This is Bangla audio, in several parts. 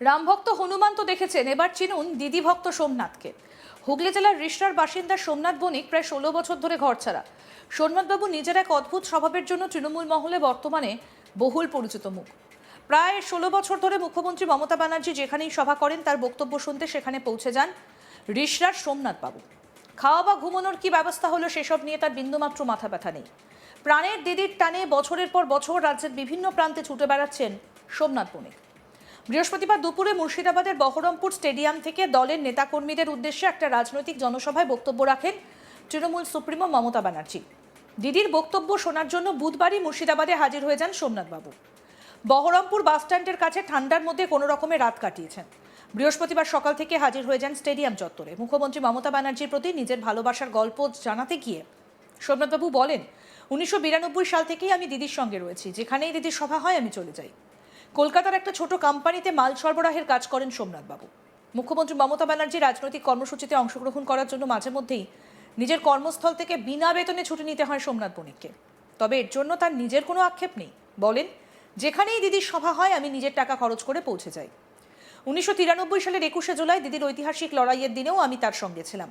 রামভক্ত হনুমান তো দেখেছেন, এবার চিনুন দিদি ভক্ত সোমনাথকে। হুগলি জেলার রিষ্টার বাসিন্দা সোমনাথ বণিক প্রায় ষোলো বছর ধরে ঘর ছাড়া সোমনাথবাবু নিজের এক অদ্ভুত স্বভাবের জন্য তৃণমূল মহলে বর্তমানে বহুল পরিচিত মুখ। প্রায় ষোলো বছর ধরে মুখ্যমন্ত্রী মমতা ব্যানার্জি যেখানেই সভা করেন, তার বক্তব্য শুনতে সেখানে পৌঁছে যান রিষড়ার সোমনাথবাবু। খাওয়া বা ঘুমানোর কি ব্যবস্থা হলো সেসব নিয়ে তার বিন্দুমাত্র মাথা ব্যথা নেই। প্রাণের দিদির টানে বছরের পর বছর রাজ্যের বিভিন্ন প্রান্তে ছুটে বেড়াচ্ছেন সোমনাথ বণিক। বৃহস্পতিবার দুপুরে মুর্শিদাবাদের বহরমপুর স্টেডিয়াম থেকে দলের নেতাকর্মীদের উদ্দেশ্যে একটা রাজনৈতিক জনসভায় বক্তব্য রাখেন তৃণমূল সুপ্রিমো মমতা ব্যানার্জি। দিদির বক্তব্য শোনার জন্য বুধবারই মুর্শিদাবাদে হাজির হয়ে যান সোমনাথবাবু। বহরমপুর বাসস্ট্যান্ডের কাছে ঠান্ডার মধ্যে কোনো রকমে রাত কাটিয়েছেন। বৃহস্পতিবার সকাল থেকে হাজির হয়ে যান স্টেডিয়াম চত্বরে। মুখ্যমন্ত্রী মমতা ব্যানার্জির প্রতি নিজের ভালোবাসার গল্প জানাতে গিয়ে সোমনাথবাবু বলেন, উনিশশো বিরানব্বই সাল থেকেই আমি দিদির সঙ্গে রয়েছি। যেখানেই দিদির সভা হয়, আমি চলে যাই। কলকাতার একটা ছোট কোম্পানিতে মাল সরবরাহের কাজ করেন সোমনাথবাবু। মুখ্যমন্ত্রী মমতা ব্যানার্জি রাজনৈতিক কর্মসূচিতে অংশগ্রহণ করার জন্য মাঝে মধ্যেই নিজের কর্মস্থল থেকে বিনা বেতনে ছুটি নিতে হয় সোমনাথ বণিককে। তবে এর জন্য তার নিজের কোনো আক্ষেপ নেই। বলেন, যেখানেই দিদির সভা হয়, আমি নিজের টাকা খরচ করে পৌঁছে যাই। উনিশশো তিরানব্বই সালের একুশে জুলাই দিদির ঐতিহাসিক লড়াইয়ের দিনেও আমি তার সঙ্গে ছিলাম।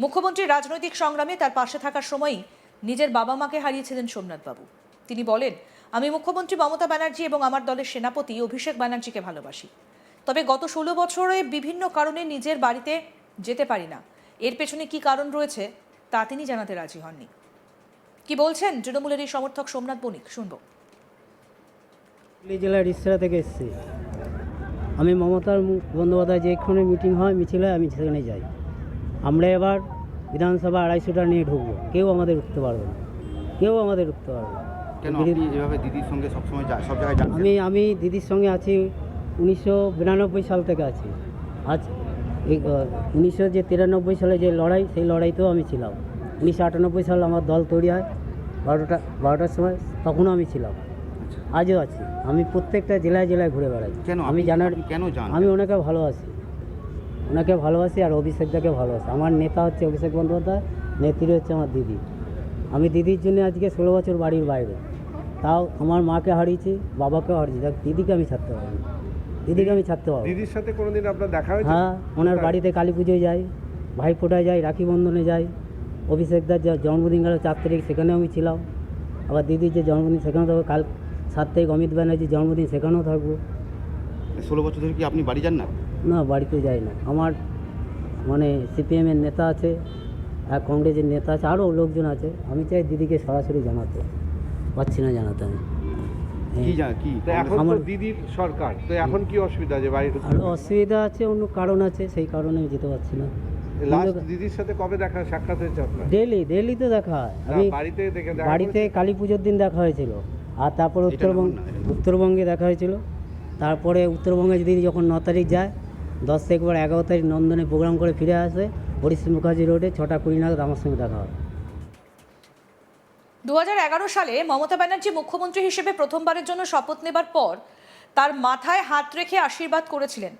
মুখ্যমন্ত্রীর রাজনৈতিক সংগ্রামে তার পাশে থাকার সময়ই নিজের বাবা মাকে হারিয়েছিলেন সোমনাথবাবু। তিনি বলেন আমি মুখ্যমন্ত্রী মমতা ব্যানার্জি এবং আমার দলের সেনাপতি অভিষেক ব্যানার্জিকে ভালোবাসি। তবে গত ষোলো বছরে বিভিন্ন কারণে নিজের বাড়িতে যেতে পারি না। এর পেছনে কি কারণ রয়েছে, তা তিনি জানাতে রাজি হননি। কি বলছেন তৃণমূলের এই সমর্থক সোমনাথ বণিক? শুনব। জেলার ইসরা থেকে এসেছি। আমি মমতার বন্দ্যোপাধ্যায় যেখানে মিটিং হয়, মিছিল হয় আমি সেখানে যাই। আমরা এবার বিধানসভা আড়াইশোটা নিয়ে ঢুকবো। কেউ আমাদের উঠতে পারবে না। কেউ আমাদের উঠতে পারবে না। কেন আপনি এভাবে দিদির সঙ্গে সবসময় যা- সব জায়গায় যান আমি আমি দিদির সঙ্গে আছি উনিশশো বিরানব্বই সাল থেকে আছি। আজ এই উনিশশো যে তিরানব্বই সালে যে লড়াই সেই লড়াইতেও আমি ছিলাম। উনিশশো আটানব্বই সাল আমার দল তৈরি হয় বারোটা বারোটার সময় তখনও আমি ছিলাম। আচ্ছা। আজও আছি। আমি প্রত্যেকটা জেলায় জেলায় ঘুরে বেড়াই। কেন? আমি জানার কেন আমি ওনাকে ভালোবাসি। ওনাকে ভালোবাসি আর অভিষেকদাকে ভালোবাসি। আমার নেতা হচ্ছে অভিষেক বন্দ্যোপাধ্যায় নেত্রী হচ্ছে আমার দিদি। আমি দিদির জন্য আজকে ষোলো বছর বাড়ির বাইরে। তাও আমার মাকে হারিয়েছি বাবাকেও হারিয়েছি। দেখ দিদিকে আমি ছাড়তে পারব না। দিদিকে আমি ছাড়তে পারব দিদির সাথে কোনোদিন আপনার দেখা হয়েছে? হ্যাঁ ওনার বাড়িতে কালী পুজোয় যাই ভাইফোঁটায় যাই রাখি বন্ধনে যাই। অভিষেকদার যে জন্মদিন গেল চার তারিখ সেখানেও আমি ছিলাম। আবার দিদির যে জন্মদিন সেখানেও থাকব। কাল সাত তারিখ অমিত ব্যানার্জির জন্মদিন সেখানেও থাকব। ষোলো বছর ধরে কি আপনি বাড়ি যান না? না বাড়িতে যাই না। আমার মানে সিপিএমের নেতা আছে আর কংগ্রেসের নেতা আছে আরও লোকজন আছে। আমি চাই দিদিকে সরাসরি জানাতে। পাচ্ছি না জানাতে আমি। কি জান কি? তো এখন তো আমার- দিদির সরকার তো এখন কি অসুবিধা যে বাড়ি আরও অসুবিধা আছে অন্য কারণ আছে সেই কারণে আমি যেতে পারছি না। লাস্ট দিদির সাথে কবে দেখা সাক্ষাৎ হয়েছে আপনার? ডেলি ডেলি তো দেখা হয়। না, আমি বাড়িতে দেখে দেখা বাড়িতে কালী পুজোর দিন দেখা হয়েছিল। আর তারপরে উত্তরবঙ্গ। উত্তরবঙ্গে দেখা হয়েছিল। তারপরে উত্তরবঙ্গে যদি যখন ন তারিখ যায় দশ থেকে এগারো তারিখ নন্দনে প্রোগ্রাম করে ফিরে আসে হরিশ্রী মুখার্জি রোডে ছটা কুড়ি নাগাদ আমার সঙ্গে দেখা হয়। দু হাজার এগারো সালে মমতা ব্যানার্জি মুখ্যমন্ত্রী হিসেবে প্রথমবারের জন্য শপথ নেবার পর তার মাথায় হাত রেখে আশীর্বাদ করেছিলেন।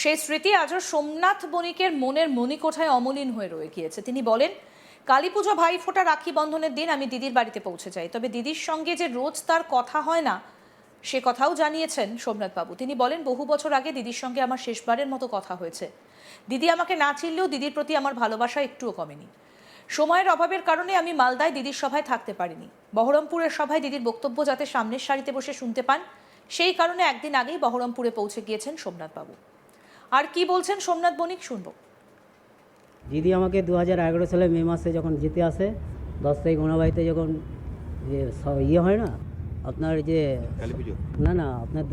সেই স্মৃতি আজও সোমনাথ বণিকের মনের মণিকোঠায় অমলিন হয়ে রয়ে গিয়েছে। তিনি বলেন কালী পুজো ভাইফোঁটা রাখি বন্ধনের দিন আমি দিদির বাড়িতে পৌঁছে যাই, তবে দিদির সঙ্গে যে রোজ তার কথা হয় না, সে কথাও জানিয়েছেন সোমনাথবাবু। তিনি বলেন, বহু বছর আগে দিদির সঙ্গে আমার শেষবারের মতো কথা হয়েছে। দিদি আমাকে না চিনলেও দিদির প্রতি আমার ভালোবাসা একটুও কমেনি। সময়ের অভাবের কারণে আমি মালদায় দিদির সভায় থাকতে পারিনি। বহরমপুরের সভায় দিদির বক্তব্য যাতে সামনের সারিতে বসে শুনতে পান সেই কারণে একদিন আগেই বহরমপুরে পৌঁছে গিয়েছেন সোমনাথবাবু। আর কি বলছেন সোমনাথ বণিক শুনব। দিদি আমাকে দু হাজার এগারো সালে মে মাসে যখন যেতে আসে দশ তারিখ ওনার বাড়িতে যখন যে ইয়ে হয় না আপনার যে না না আপনার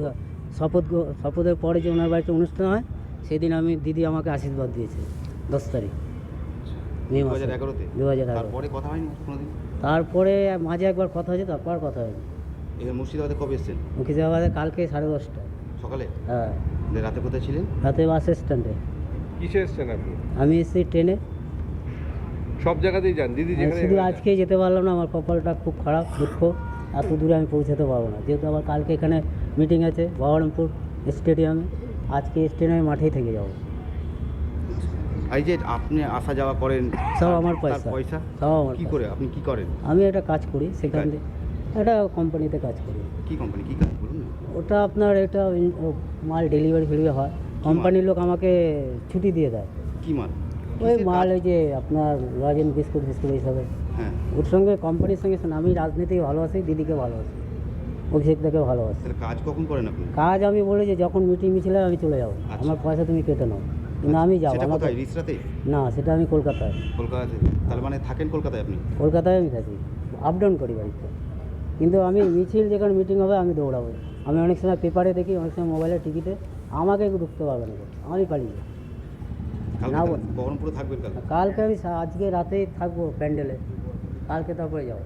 শপথ শপথের পরে যে ওনার বাড়িতে অনুষ্ঠান হয় সেদিন আমি দিদি আমাকে আশীর্বাদ দিয়েছে দশ তারিখ। মে মাসে। দু হাজার তারপরে কথা হয়নি কোনোদিন? তারপরে মাঝে একবার কথা হয়েছে তারপর কথা হয়নি। এখানে মুর্শিদাবাদে কবে এসেছেন? মুর্শিদাবাদে কালকে সাড়ে দশটা সকালে? হ্যাঁ। রাতে কোথায় ছিলেন? রাতে বাস স্ট্যান্ডে। কিসে এসছেন আপনি? আমি এসেছি ট্রেনে। সব জায়গাতেই যান? দিদি শুধু আজকেই যেতে পারলাম না আমার কপালটা খুব খারাপ দুঃখ। এত দূরে আমি পৌঁছাতে পারব না। যেহেতু আবার কালকে এখানে মিটিং আছে বহরমপুর স্টেডিয়ামে আজকে স্টেডিয়ামে মাঠেই থেকে যাব। এই যে আপনি আসা যাওয়া করেন সব আমার পয়সা। পয়সা? সব আমার কি করে? আপনি কি করেন? আমি একটা কাজ করি সেখান থেকে একটা কোম্পানিতে কাজ করি। কি কোম্পানি কি কাজ বলুন ওটা আপনার এটা মাল ডেলিভারি ফেলিভারি হয়। কোম্পানির লোক আমাকে ছুটি দিয়ে দেয়। কি মাল? ওই মাল? ওই যে আপনার রাজেন বিস্কুট ফিস্কুট এইসবের। হ্যাঁ। ওর সঙ্গে কোম্পানির সঙ্গে শোন, আমি রাজনীতি ভালোবাসি দিদিকে ভালোবাসি অভিষেকদাকে ভালোবাসি। কাজ কখন করেন আপনি? কাজ আমি বলে যে যখন মিটিং মিছিল আমি চলে যাব। আচ্ছা। আমার পয়সা তুমি কেটে নাও। কিন্তু আমি যাব সেটা কোথায়? রিসরাতে? না সেটা আমি কলকাতায়। কলকাতাতে? তাহলে মানে থাকেন কলকাতায় আপনি? কলকাতায় আমি থাকি। আপ ডাউন করি বাড়িতে। কিন্তু আমি মিছিল যেখানে মিটিং হবে আমি দৌড়াবো। আমি অনেক সময় পেপারে দেখি অনেক সময় মোবাইলে টিকিটে। আমাকে ঢুকতে পারবে না। আমি পালিয়ে কালকে না, তাহলে বহরমপুরে থাকবেন কালকে? আমি আজকে রাতেই থাকব প্যান্ডেলে। কালকে তারপরে যাব।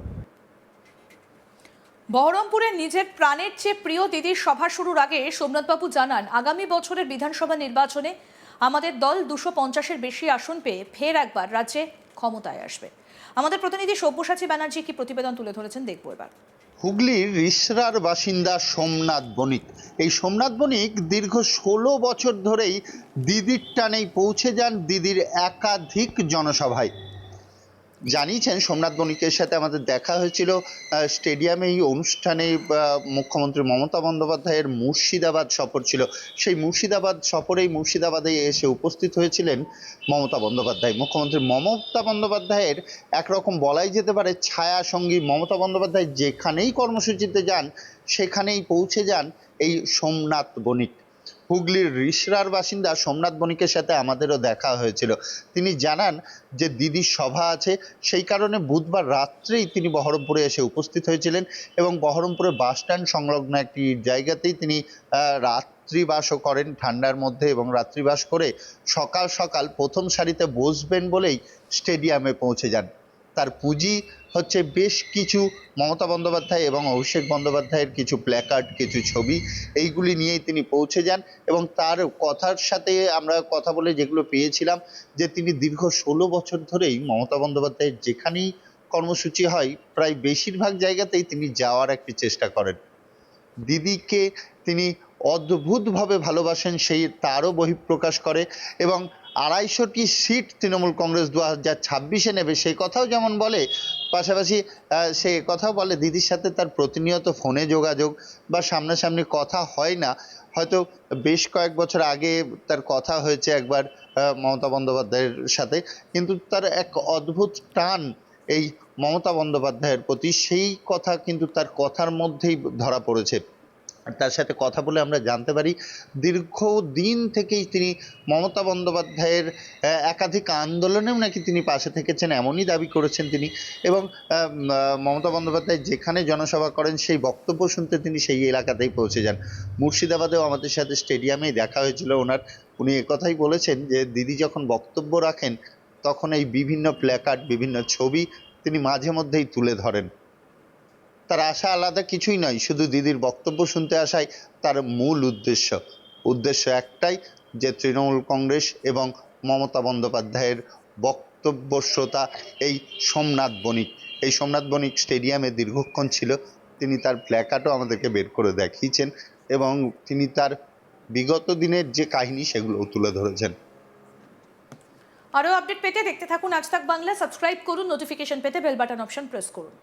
বহরমপুরে নিজের প্রাণের চেয়ে প্রিয় দিদির সভা শুরুর আগে সোমনাথবাবু জানান আগামী বছরের বিধানসভা নির্বাচনে আমাদের দল দুশো পঞ্চাশের বেশি আসন পেয়ে ফের একবার রাজ্যে ক্ষমতায় আসবে। আমাদের প্রতিনিধি সব্যসাচী ব্যানার্জি কি প্রতিবেদন তুলে ধরেছেন দেখব এবার। হুগলির রিসরার বাসিন্দা সোমনাথ বণিক। এই সোমনাথ বণিক দীর্ঘ ষোলো বছর ধরেই দিদির টানেই পৌঁছে যান দিদির একাধিক জনসভায়। জানিয়েছেন সোমনাথ বণিকের সাথে আমাদের দেখা হয়েছিল স্টেডিয়ামে এই অনুষ্ঠানে মুখ্যমন্ত্রী মমতা বন্দ্যোপাধ্যায়ের মুর্শিদাবাদ সফর ছিল। সেই মুর্শিদাবাদ সফরেই মুর্শিদাবাদে এসে উপস্থিত হয়েছিলেন মমতা বন্দ্যোপাধ্যায়। মুখ্যমন্ত্রী মমতা বন্দ্যোপাধ্যায়ের একরকম বলাই যেতে পারে ছায়া সঙ্গী মমতা বন্দ্যোপাধ্যায় যেখানেই কর্মসূচিতে যান, সেখানেই পৌঁছে যান এই সোমনাথ বণিক হুগলির রিসরার বাসিন্দা সোমনাথ বণিকের সাথে আমাদেরও দেখা হয়েছিল। তিনি জানান যে দিদির সভা আছে সেই কারণে বুধবার রাত্রেই তিনি বহরমপুরে এসে উপস্থিত হয়েছিলেন এবং বহরমপুরে বাসস্ট্যান্ড সংলগ্ন একটি জায়গাতেই তিনি আহ, রাত্রিবাসও করেন ঠান্ডার মধ্যে এবং রাত্রিবাস করে সকাল সকাল প্রথম সারিতে বসবেন বলেই স্টেডিয়ামে পৌঁছে যান। তার পুঁজি হচ্ছে বেশ কিছু মমতা বন্দ্যোপাধ্যায় এবং অভিষেক বন্দ্যোপাধ্যায়ের কিছু প্ল্যাকার্ড কিছু ছবি। এইগুলি নিয়েই তিনি পৌঁছে যান এবং তার কথার সাথে আমরা কথা বলে যেগুলো পেয়েছিলাম, যে তিনি দীর্ঘ ষোলো বছর ধরেই মমতা বন্দ্যোপাধ্যায়ের যেখানেই কর্মসূচি হয়, প্রায় বেশিরভাগ জায়গাতেই তিনি যাওয়ার একটি চেষ্টা করেন। দিদিকে তিনি অদ্ভুতভাবে ভালোবাসেন, সেই তারও বহিঃপ্রকাশ করে এবং আড়াইশোটি সিট তৃণমূল কংগ্রেস দু হাজার ছাব্বিশে নেবে সেই কথাও যেমন বলে পাশাপাশি সে কথাও বলে, দিদির সাথে তার প্রতিনিয়ত ফোনে যোগাযোগ বা সামনাসামনি কথা হয় না। হয়তো বেশ কয়েক বছর আগে তার কথা হয়েছে একবার মমতা বন্দ্যোপাধ্যায়ের সাথে। কিন্তু তার এক অদ্ভুত টান এই মমতা বন্দ্যোপাধ্যায়ের প্রতি, সেই কথা কিন্তু তার কথার মধ্যেই ধরা পড়েছে। তার সাথে কথা বলে আমরা জানতে পারি দীর্ঘদিন থেকেই তিনি মমতা বন্দ্যোপাধ্যায়ের একাধিক আন্দোলনেও নাকি তিনি পাশে থেকেছেন, এমনই দাবি করেছেন তিনি। এবং মমতা বন্দ্যোপাধ্যায় যেখানে জনসভা করেন, সেই বক্তব্য শুনতে তিনি সেই এলাকাতেই পৌঁছে যান। মুর্শিদাবাদেও আমাদের সাথে স্টেডিয়ামেই দেখা হয়েছিল ওনার। উনি একথাই বলেছেন যে, দিদি যখন বক্তব্য রাখেন, তখন এই বিভিন্ন প্ল্যাকার্ড বিভিন্ন ছবি তিনি মাঝে মধ্যেই তুলে ধরেন। তার আশা আলাদা কিছুই নয়, শুধু দিদির বক্তব্য শুনতে আসাই তার মূল উদ্দেশ্য। উদ্দেশ্য একটাই যে তৃণমূল কংগ্রেস এবং মমতা বন্দ্যোপাধ্যায়ের বক্তব্য শ্রোতা এই সোমনাথ বণিক। এই সোমনাথ বণিক স্টেডিয়ামে দীর্ঘক্ষণ ছিল, তিনি তার প্ল্যাকার্ডও আমাদেরকে বের করে দেখিয়েছেন এবং তিনি তার বিগত দিনের যে কাহিনী সেগুলোও তুলে ধরেছেন। আরও আপডেট পেতে দেখতে থাকুন আজ তাক বাংলা, সাবস্ক্রাইব করুন, নোটিফিকেশন পেতে বেল বাটন অপশন প্রেস করুন।